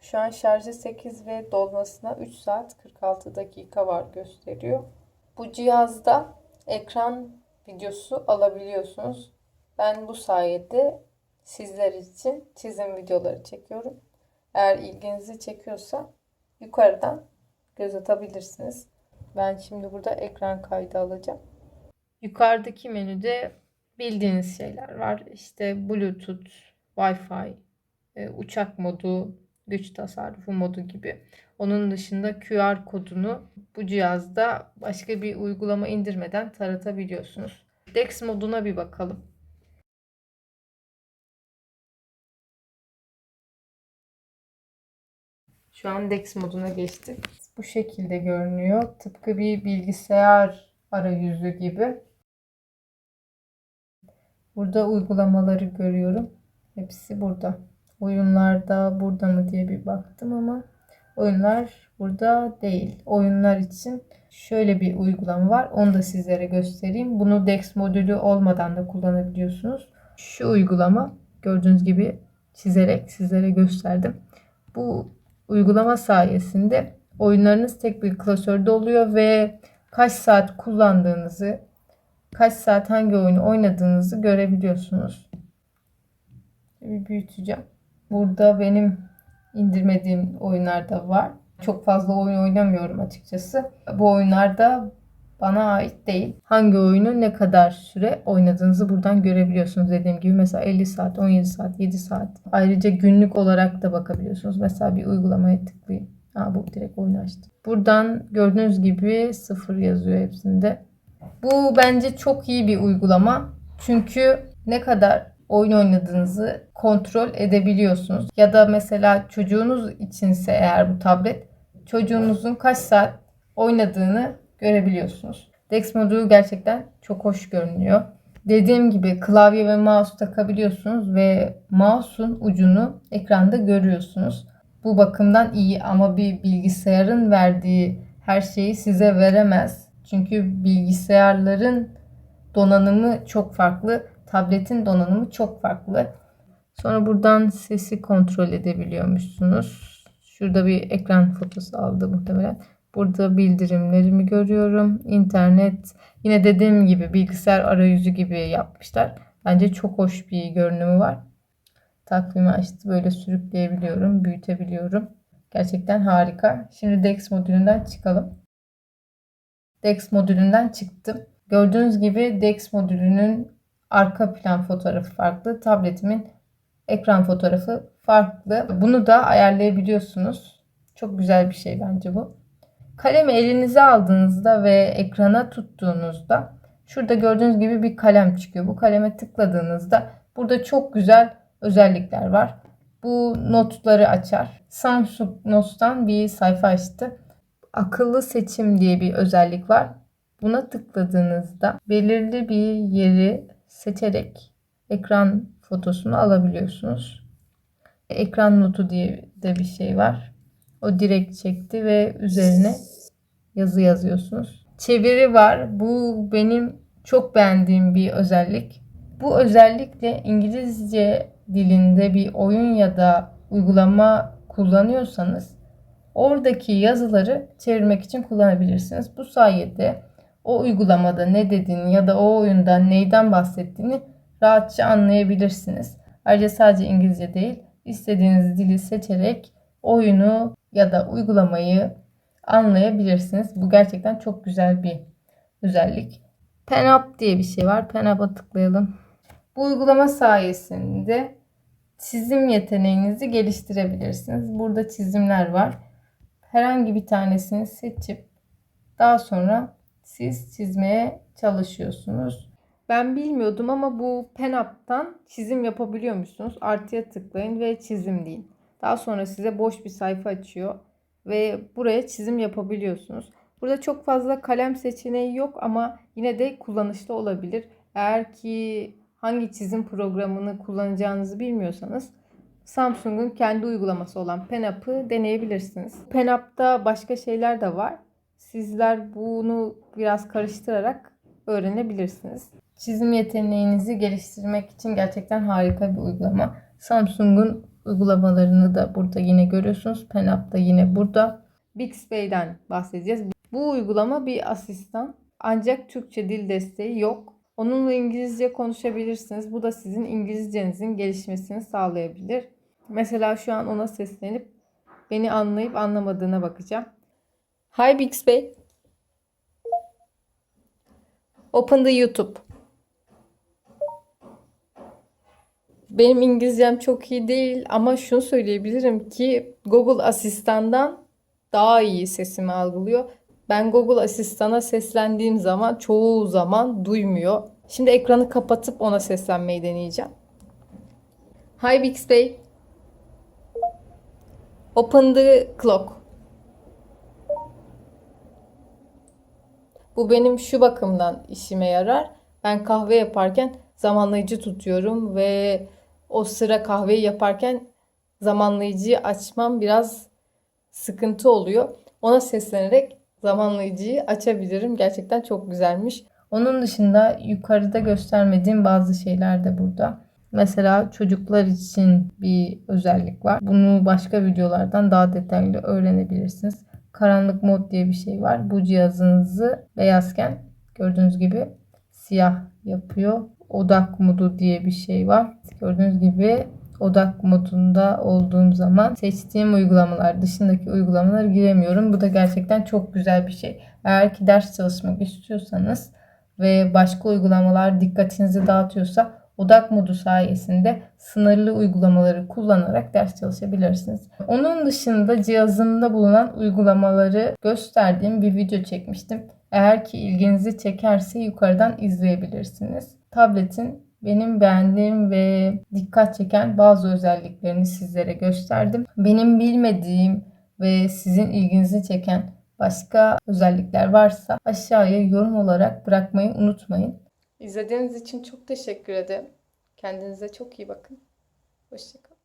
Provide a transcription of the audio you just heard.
Şu an şarjı 8 ve dolmasına 3 saat 46 dakika var gösteriyor. Bu cihazda ekran videosu alabiliyorsunuz. Ben bu sayede sizler için çizim videoları çekiyorum. Eğer ilginizi çekiyorsa yukarıdan göz atabilirsiniz. Ben şimdi burada ekran kaydı alacağım. Yukarıdaki menüde bildiğiniz şeyler var. İşte Bluetooth, Wi-Fi, e, uçak modu, güç tasarrufu modu gibi. Onun dışında QR kodunu bu cihazda başka bir uygulama indirmeden taratabiliyorsunuz. Dex moduna bir bakalım. Şu an Dex moduna geçtik. Bu şekilde görünüyor. Tıpkı bir bilgisayar arayüzü gibi. Burada uygulamaları görüyorum. Hepsi burada. Oyunlarda burada mı diye bir baktım ama oyunlar burada değil. Oyunlar için şöyle bir uygulama var. Onu da sizlere göstereyim. Bunu Dex modülü olmadan da kullanabiliyorsunuz. Şu uygulama gördüğünüz gibi çizerek sizlere gösterdim. Bu uygulama sayesinde oyunlarınız tek bir klasörde oluyor ve kaç saat kullandığınızı, kaç saat hangi oyunu oynadığınızı görebiliyorsunuz. Bir büyüteceğim. Burada benim indirmediğim oyunlar da var. Çok fazla oyun oynamıyorum açıkçası. Bu oyunlar da bana ait değil. Hangi oyunu ne kadar süre oynadığınızı buradan görebiliyorsunuz. Dediğim gibi mesela 50 saat, 17 saat, 7 saat. Ayrıca günlük olarak da bakabiliyorsunuz. Mesela bir uygulamaya tıklayayım. Aa, bu direkt oyunu açtı. Buradan gördüğünüz gibi sıfır yazıyor hepsinde. Bu bence çok iyi bir uygulama. Çünkü ne kadar oyun oynadığınızı kontrol edebiliyorsunuz. Ya da mesela çocuğunuz içinse eğer bu tablet çocuğunuzun kaç saat oynadığını görebiliyorsunuz. Dex modülü gerçekten çok hoş görünüyor. Dediğim gibi klavye ve mouse takabiliyorsunuz ve mouse'un ucunu ekranda görüyorsunuz. Bu bakımdan iyi ama bir bilgisayarın verdiği her şeyi size veremez. Çünkü bilgisayarların donanımı çok farklı, tabletin donanımı çok farklı. Sonra buradan sesi kontrol edebiliyormuşsunuz. Şurada bir ekran fotosu aldı muhtemelen. Burada bildirimlerimi görüyorum. İnternet yine dediğim gibi bilgisayar arayüzü gibi yapmışlar. Bence çok hoş bir görünümü var. Takvimi açtı. Böyle sürükleyebiliyorum, büyütebiliyorum. Gerçekten harika. Şimdi Dex modülünden çıkalım. Dex modülünden çıktım. Gördüğünüz gibi Dex modülünün arka plan fotoğrafı farklı. Tabletimin ekran fotoğrafı farklı. Bunu da ayarlayabiliyorsunuz. Çok güzel bir şey bence bu. Kalemi elinize aldığınızda ve ekrana tuttuğunuzda şurada gördüğünüz gibi bir kalem çıkıyor. Bu kaleme tıkladığınızda burada çok güzel özellikler var. Bu notları açar. Samsung Notes'tan bir sayfa açtı. Akıllı seçim diye bir özellik var. Buna tıkladığınızda belirli bir yeri seçerek ekran fotosunu alabiliyorsunuz. Ekran notu diye de bir şey var. O direkt çekti ve üzerine yazı yazıyorsunuz. Çeviri var. Bu benim çok beğendiğim bir özellik. Bu özellikle İngilizce dilinde bir oyun ya da uygulama kullanıyorsanız oradaki yazıları çevirmek için kullanabilirsiniz. Bu sayede o uygulamada ne dediğini ya da o oyunda neyden bahsettiğini rahatça anlayabilirsiniz. Ayrıca sadece İngilizce değil, istediğiniz dili seçerek oyunu ya da uygulamayı anlayabilirsiniz. Bu gerçekten çok güzel bir özellik. PenUp diye bir şey var. PenUp'a tıklayalım. Bu uygulama sayesinde çizim yeteneğinizi geliştirebilirsiniz. Burada çizimler var. Herhangi bir tanesini seçip daha sonra siz çizmeye çalışıyorsunuz. Ben bilmiyordum ama bu PenUp'tan çizim yapabiliyormuşsunuz. Artıya tıklayın ve çizim deyin. Daha sonra size boş bir sayfa açıyor ve buraya çizim yapabiliyorsunuz. Burada çok fazla kalem seçeneği yok ama yine de kullanışlı olabilir. Eğer ki hangi çizim programını kullanacağınızı bilmiyorsanız Samsung'un kendi uygulaması olan PenUp'ı deneyebilirsiniz. PenUp'ta başka şeyler de var. Sizler bunu biraz karıştırarak öğrenebilirsiniz. Çizim yeteneğinizi geliştirmek için gerçekten harika bir uygulama. Samsung'un uygulamalarını da burada yine görüyorsunuz. PenUp da yine burada. Bixby'den bahsedeceğiz. Bu uygulama bir asistan. Ancak Türkçe dil desteği yok. Onunla İngilizce konuşabilirsiniz. Bu da sizin İngilizcenizin gelişmesini sağlayabilir. Mesela şu an ona seslenip beni anlayıp anlamadığına bakacağım. Hi Bixby. Open the YouTube. Benim İngilizcem çok iyi değil ama şunu söyleyebilirim ki Google Asistan'dan daha iyi sesimi algılıyor. Ben Google Asistan'a seslendiğim zaman çoğu zaman duymuyor. Şimdi ekranı kapatıp ona seslenmeyi deneyeceğim. Hi Bixby. Open the clock. Bu benim şu bakımdan işime yarar. Ben kahve yaparken zamanlayıcı tutuyorum ve o sıra kahveyi yaparken zamanlayıcıyı açmam biraz sıkıntı oluyor. Ona seslenerek zamanlayıcıyı açabilirim. Gerçekten çok güzelmiş. Onun dışında yukarıda göstermediğim bazı şeyler de burada. Mesela çocuklar için bir özellik var. Bunu başka videolardan daha detaylı öğrenebilirsiniz. Karanlık mod diye bir şey var. Bu cihazınızı beyazken gördüğünüz gibi siyah yapıyor. Odak modu diye bir şey var. Gördüğünüz gibi odak modunda olduğum zaman seçtiğim uygulamalar dışındaki uygulamalara giremiyorum. Bu da gerçekten çok güzel bir şey. Eğer ki ders çalışmak istiyorsanız ve başka uygulamalar dikkatinizi dağıtıyorsa odak modu sayesinde sınırlı uygulamaları kullanarak ders çalışabilirsiniz. Onun dışında cihazımda bulunan uygulamaları gösterdiğim bir video çekmiştim. Eğer ki ilginizi çekerse yukarıdan izleyebilirsiniz. Tabletin benim beğendiğim ve dikkat çeken bazı özelliklerini sizlere gösterdim. Benim bilmediğim ve sizin ilginizi çeken başka özellikler varsa aşağıya yorum olarak bırakmayı unutmayın. İzlediğiniz için çok teşekkür ederim. Kendinize çok iyi bakın. Hoşçakalın.